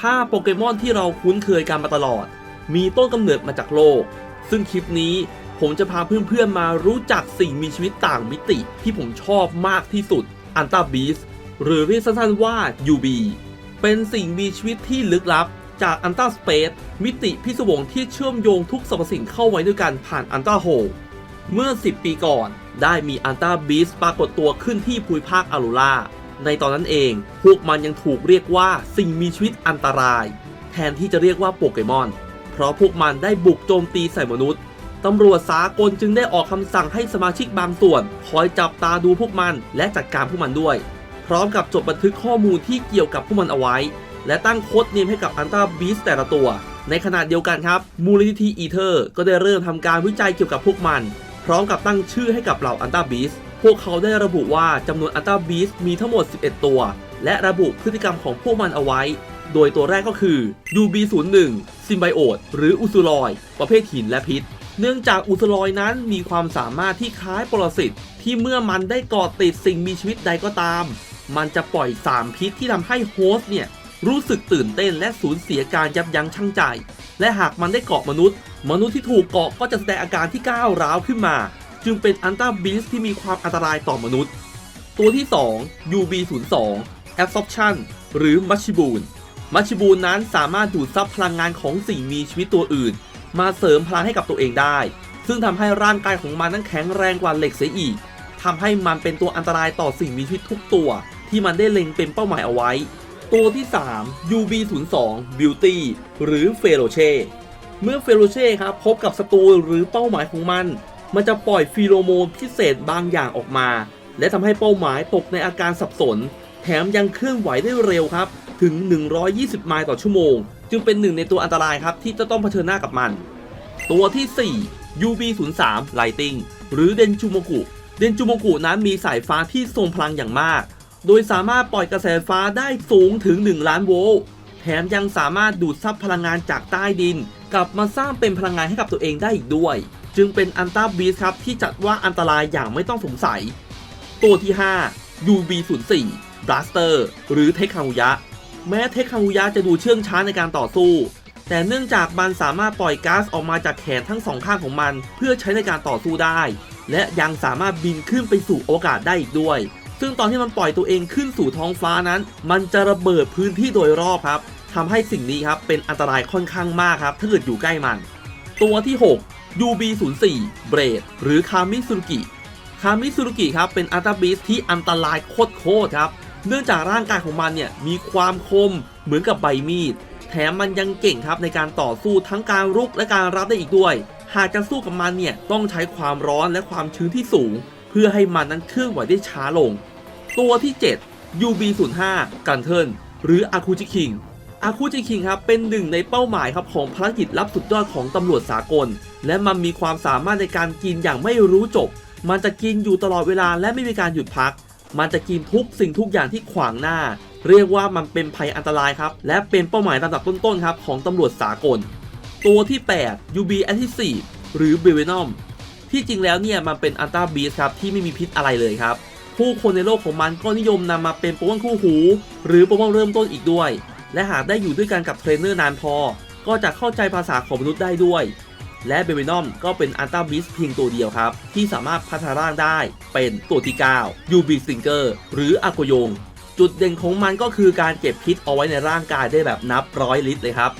ถ้าโปเกมอนที่เราคุ้นเคยกันมาตลอด มีต้นกำเนิดมาจากโลก ซึ่งคลิปนี้ผมจะพาเพื่อนๆมารู้จักสิ่งมีชีวิตต่างมิติที่ผมชอบมากที่สุดอันตาบีสหรือเรียกสั้นๆว่า UB เป็นสิ่งมีชีวิตที่ลึกลับจากอันตาสเปซมิติพิศวงที่เชื่อมโยงทุกสรรพสิ่งเข้าไว้ด้วยกันผ่านอันตาโฮเมื่อ 10 ปีก่อน ได้มีอันตาบีสปรากฏตัวขึ้นที่ภูมิภาคอารูรา ในตอนนั้นเอง พวกมันยังถูกเรียกว่าสิ่งมีชีวิตอันตราย แทนที่จะเรียกว่าโปเกมอน เพราะพวกมันได้บุกโจมตีใส่มนุษย์ตำรวจสากลจึงได้ออกคำสั่งให้สมาชิกบางส่วน คอยจับตาดูพวกมันและจัดการพวกมันด้วย พร้อมกับจดบันทึกข้อมูลที่เกี่ยวกับพวกมันเอาไว้ และตั้งโค้ดเนมให้กับอันตาบีสแต่ละตัว ในขณะเดียวกันครับ มูลนิธิอีเทอร์ ก็ได้เริ่มทำการวิจัยเกี่ยวกับพวกมัน พร้อมกับตั้งชื่อให้กับเหล่าอันตาบีส พวกเขาได้ระบุว่าจำนวนอันตาบีสมีทั้งหมด 11 ตัว และระบุพฤติกรรมของพวกมันเอาไว้ โดยตัวแรกก็คือ UB01 ซิมไบโอตหรืออุซูลอย ประเภทหินและพิษ เนื่องจากอุซูลอยนั้นมีความสามารถที่คล้ายปรสิตที่เมื่อมันได้เกาะติดสิ่งมีชีวิตใดก็ตาม มันจะปล่อยสารพิษที่ทำให้โฮสต์เนี่ยรู้สึกตื่นเต้นและสูญเสียการยับยั้งชั่งใจ และหากมันได้เกาะมนุษย์ มนุษย์ที่ถูกเกาะก็จะแสดงอาการที่ก้าวร้าวขึ้นมา จึงเป็นอันตาบีสที่มีความอันตรายต่อมนุษย์ ตัวที่ 2 UB02 Absorption หรือมัชชิบูนมัชชิบูนนั้นสามารถดูดซับพลังงานของสิ่งมีชีวิตตัวอื่น มาเสริมพลังให้กับตัวเองได้ ซึ่งทำให้ร่างกายของมันนั้นแข็งแรงกว่าเหล็กเสียอีกทำให้มันเป็นตัวอันตรายต่อสิ่งมีชีวิตทุกตัว ที่มันได้เล็งเป็นเป้าหมายเอาไว้ ตัวที่ 3 UB02 Beauty หรือเฟโรเช่เมื่อเฟโรเช่ครับพบกับศัตรูหรือเป้าหมายของมัน มันจะปล่อยฟีโรโมนพิเศษบางอย่างออกมา และทำให้เป้าหมายตกในอาการสับสน แถมยังเคลื่อนไหวได้เร็วครับ ถึง 120 ไมล์ต่อชั่วโมง จึงเป็นหนึ่งในตัวอันตรายครับที่จะต้องเผชิญหน้ากับมัน ตัวที่ 4 UB03 Lighting หรือเดนจูโมกุ เดนจูโมกุนั้นมีสายฟ้าที่ทรงพลังอย่างมาก โดยสามารถปล่อยกระแสฟ้าได้สูงถึง 1 ล้านโวลต์แถมยังสามารถดูดซับพลังงานจากใต้ดิน กลับมาสร้างเป็นพลังงานให้กับตัวเองได้อีกด้วย จึงเป็นอันต้าบีสครับที่จัดว่าอันตรายอย่างไม่ต้องสงสัย ตัวที่ 5 UB04 Blaster หรือเทคคังุยะ แม้เทคคังุยะจะดูเชื่องช้าในการต่อสู้ แต่เนื่องจากมันสามารถปล่อยก๊าซออกมาจากแขนทั้งสองข้างของมัน เพื่อใช้ในการต่อสู้ได้ และยังสามารถบินขึ้นไปสู่โอกาศได้อีกด้วย ซึ่งตอนที่มันปล่อยตัวเองขึ้นสู่ท้องฟ้านั้น มันจะระเบิดพื้นที่โดยรอบครับทำให้สิ่งนี้ครับเป็นอันตรายค่อนข้างมากครับถ้าเกิดอยู่ใกล้มัน ตัวที่ 6 UB04 เบรดหรือคามิสุรุกิคามิสุรุกิครับเป็นอัลตราบีสที่อันตรายโคตรๆครับ เนื่องจากร่างกายของมันเนี่ยมีความคมเหมือนกับใบมีด แถมมันยังเก่งครับในการต่อสู้ทั้งการรุกและการรับได้อีกด้วย หากจะสู้กับมันเนี่ยต้องใช้ความร้อนและความชื้นที่สูง เพื่อให้มันนั้นเคลื่อนไหวได้ช้าลง ตัวที่ 7 UB05 กันเทิลหรืออาคูจิคิง อาคูจิคิงครับเป็นหนึ่งในเป้าหมายครับของภารกิจลับสุดยอดของตำรวจสากล และมันมีความสามารถในการกินอย่างไม่รู้จบ มันจะกินอยู่ตลอดเวลาและไม่มีการหยุดพัก มันจะกินทุกสิ่งทุกอย่างที่ขวางหน้า เรียกว่ามันเป็นภัยอันตรายครับ และเป็นเป้าหมายระดับต้นๆครับของตำรวจสากล ตัวที่ 8 UB a t t i v e หรือ b i v e n o m ที่จริงแล้วเนี่ยมันเป็นอัลตราบีสครับที่ไม่มีพิษอะไรเลยครับผู้คนในโลกของมันก็นิยมนำมาเป็นโปเกมอนคู่หู หรือโปเกมอนเริ่มต้นอีกด้วย และหากได้อยู่ด้วยกันกับเทรนเนอร์นานพอ ก็จะเข้าใจภาษาของมนุษย์ได้ด้วย และเบเวนอมก็เป็นอัลตราบิสเพียงตัวเดียวครับ ที่สามารถพัฒนาร่างได้เป็นตัวที่9 UB Stinger หรืออากโยง จุดเด่นของมันก็คือการเก็บพิษเอาไว้ในร่างกายได้แบบนับร้อยลิตรเลยครับ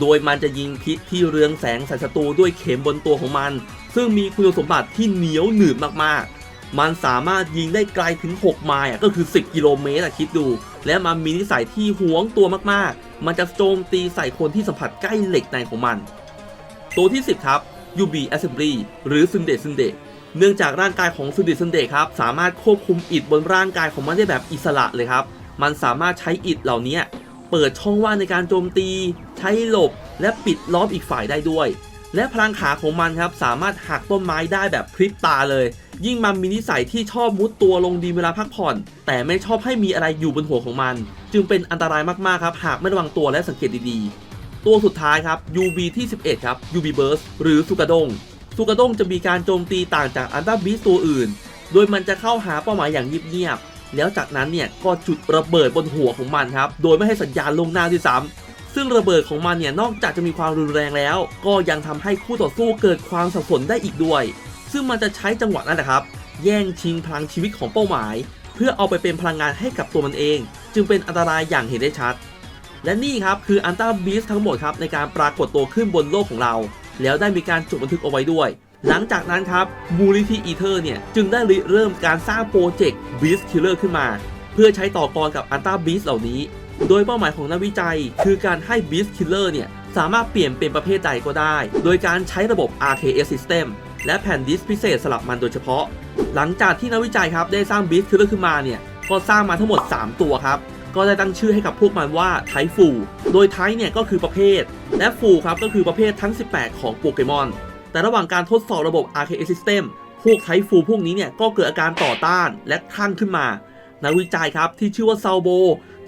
โดยมันจะยิงพิษที่เรืองแสงใส่ศัตรูด้วยเข็มบนตัวของมัน ซึ่งมีคุณสมบัติที่เหนียวหนืดมากๆ มันสามารถยิงได้ไกลถึง 6 ไมล์ก็คือ 10 กิโลเมตรอะคิดดู และมันมีนิสัยที่หวงตัวมากๆ มันจะโจมตีใส่คนที่สัมผัสใกล้เหล็กในของมัน ตัวที่ 10 ครับ UB Assembly หรือซึนเดซึนเดเนื่องจากร่างกายของซึนเดซึนเดครับสามารถควบคุมอิฐบนร่างกายของมันได้แบบอิสระเลยครับ มันสามารถใช้อิฐเหล่านี้เปิดช่องว่างในการโจมตี ใช้หลบ และปิดล้อมอีกฝ่ายได้ด้วย และพลังขาของมันครับสามารถหักต้นไม้ได้แบบพริบตาเลย ยิ่งมันมีนิสัยที่ชอบมุดตัวลงดินเวลาพักผ่อน แต่ไม่ชอบให้มีอะไรอยู่บนหัวของมัน จึงเป็นอันตรายมากๆครับ หากไม่ระวังตัวและสังเกตดีๆ ตัวสุดท้ายครับ UB ที่ 11 ครับ UB Burst หรือสุกาดงสุกาดงจะมีการโจมตีต่างจากอันดับบีสตัวอื่น โดยมันจะเข้าหาเป้าหมายอย่างเงียบๆแล้วจากนั้นเนี่ยก็จุดระเบิดบนหัวของมันครับโดยไม่ให้สัญญาณลงหน้าด้วยซ้ำซึ่งระเบิดของมันเนี่ยนอกจากจะมีความรุนแรงแล้ว ก็ยังทำให้คู่ต่อสู้เกิดความสับสนได้อีกด้วย ซึ่งมันจะใช้จังหวะนั้นแหละครับ แย่งชิงพลังชีวิตของเป้าหมาย เพื่อเอาไปเป็นพลังงานให้กับตัวมันเอง จึงเป็นอันตรายอย่างเห็นได้ชัด และนี่ครับคืออันต้าบีสทั้งหมดครับในการปรากฏตัวขึ้นบนโลกของเรา แล้วได้มีการจดบันทึกเอาไว้ด้วย หลังจากนั้นครับมูลิธิอีเทอร์เนี่ยจึงได้ริเริ่มการสร้างโปรเจกต์บีสคิลเลอร์ขึ้นมา เพื่อใช้ต่อกรกับอันต้าบีสเหล่านี้ โดยเป้าหมายของนักวิจัย คือการให้บีสคิลเลอร์เนี่ยสามารถเปลี่ยนเป็นประเภทใดก็ได้ โดยการใช้ระบบ RKS System และแผ่นดิสพิเศษสลับมันโดยเฉพาะ หลังจากที่นักวิจัยครับได้สร้างบีสคิลเลอร์ขึ้นมาเนี่ยก็สร้างมาทั้งหมด 3 ตัวครับ ก็ได้ตั้งชื่อให้กับพวกมันว่าไทฟู โดยไทเนี่ยก็คือประเภท และฟูครับก็คือประเภททั้ง 18 ของโปเกมอน แต่ระหว่างการทดสอบระบบ RKS System พวกไทฟูพวกนี้เนี่ยก็เกิดอาการต่อต้านและคลั่งขึ้นมา นักวิจัยครับที่ชื่อว่าซาโบ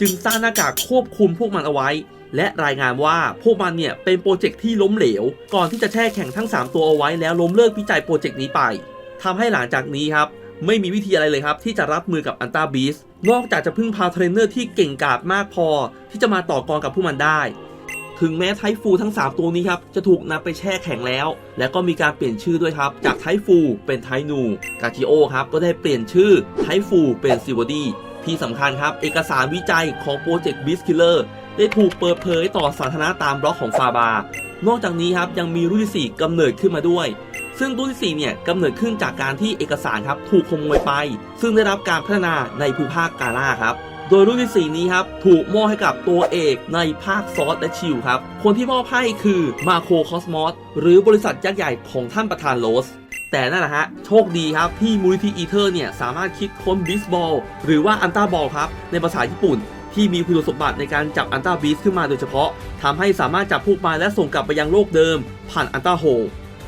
จึงสร้างหน้ากากควบคุมพวกมันเอาไว้ และรายงานว่าพวกมันเนี่ยเป็นโปรเจกต์ที่ล้มเหลว ก่อนที่จะแช่แข็งทั้ง 3 ตัวเอาไว้แล้วล้มเลิกวิจัยโปรเจกต์นี้ไปทำให้หลังจากนี้ครับไม่มีวิธีอะไรเลยครับ ที่จะรับมือกับอันตาบีสนอกจากจะพึ่งพาเทรนเนอร์ที่เก่งกาจมากพอ ที่จะมาต่อกรกับพวกมันได้ ถึงแม้ไทฟูทั้ง 3 ตัวนี้ครับ จะถูกนำไปแช่แข็งแล้ว และก็มีการเปลี่ยนชื่อด้วยครับ จากไทฟูเป็นไทนู กาจิโอครับ ก็ได้เปลี่ยนชื่อไทฟูเป็นซิวดีที่สำคัญครับ เอกสารวิจัยของโปรเจกต์บิสคิลเลอร์ ได้ถูกเปิดเผยต่อสาธารณะตามบล็อกของฟาบา นอกจากนี้ครับยังมีรุ่นที่4กำเนิดขึ้นมาด้วย ซึ่งรุ่นที่4เนี่ยกำเนิดขึ้นจากการที่เอกสารครับถูกขโมยไป ซึ่งได้รับการพัฒนาในภูมิภาคกาล่าครับโดยรุ่นที่ 4 นี้ครับ ถูกมอบให้กับตัวเอกในภาคซอสและชิลครับ คนที่มอบให้คือมาโคคอสมอสหรือบริษัทยักษ์ใหญ่ของท่านประธานโรสแต่นั่นแหละฮะ โชคดีครับ ที่มูลิธิอีเทอร์เนี่ย สามารถคิดค้นบิสบอล หรือว่าอันต้าบอลครับ ในภาษาญี่ปุ่น ที่มีคุณสมบัติในการจับอันต้าบีสขึ้นมาโดยเฉพาะทำให้สามารถจับพวกมันและส่งกลับไปยังโลกเดิม ผ่านอันต้าโฮ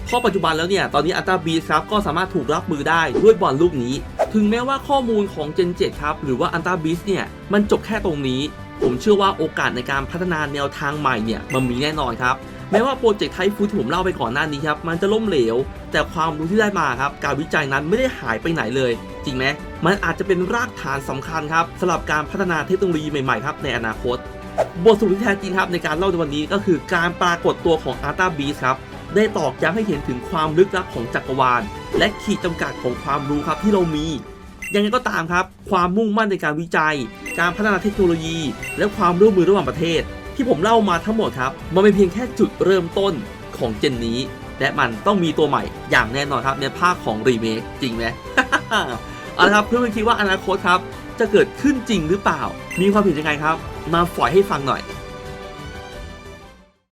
ข้อปัจจุบันแล้วเนี่ย ตอนนี้อัลตาบีครับก็สามารถถูกรับมือได้ด้วยบอลลูกนี้ ถึงแม้ว่าข้อมูลของ Gen 7 ครับ หรือว่าอัลตาบีเนี่ย มันจบแค่ตรงนี้ ผมเชื่อว่าโอกาสในการพัฒนาแนวทางใหม่เนี่ยมันมีแน่นอนครับแม้ว่าโปรเจกต์ไทฟูที่ผมเล่าไปก่อนหน้านี้ครับมันจะล้มเหลว แต่ความรู้ที่ได้มาครับการวิจัยนั้นไม่ได้หายไปไหนเลย จริงไหมมันอาจจะเป็นรากฐานสำคัญครับสำหรับการพัฒนาเทคโนโลยีใหม่ๆครับในอนาคต บทสรุปที่แท้จริงครับในการเล่าในวันนี้ก็คือการปรากฏตัวของอัลต a าบีครับได้ตอกย้ำให้เห็นถึงความลึกลับของจักรวาล และขีดจำกัดของความรู้ครับที่เรามี ยังไงก็ตามครับ ความมุ่งมั่นในการวิจัย การพัฒนาเทคโนโลยี และความร่วมมือระหว่างประเทศ ที่ผมเล่ามาทั้งหมดครับ มันเป็นเพียงแค่จุดเริ่มต้นของเจนนี้ และมันต้องมีตัวใหม่อย่างแน่นอนครับในภาคของรีเมคจริงไหมเอาละครับเพื่อนๆคิดว่าอนาคตครับ จะเกิดขึ้นจริงหรือเปล่า มีความเห็นยังไงครับ มาฝอยให้ฟังหน่อย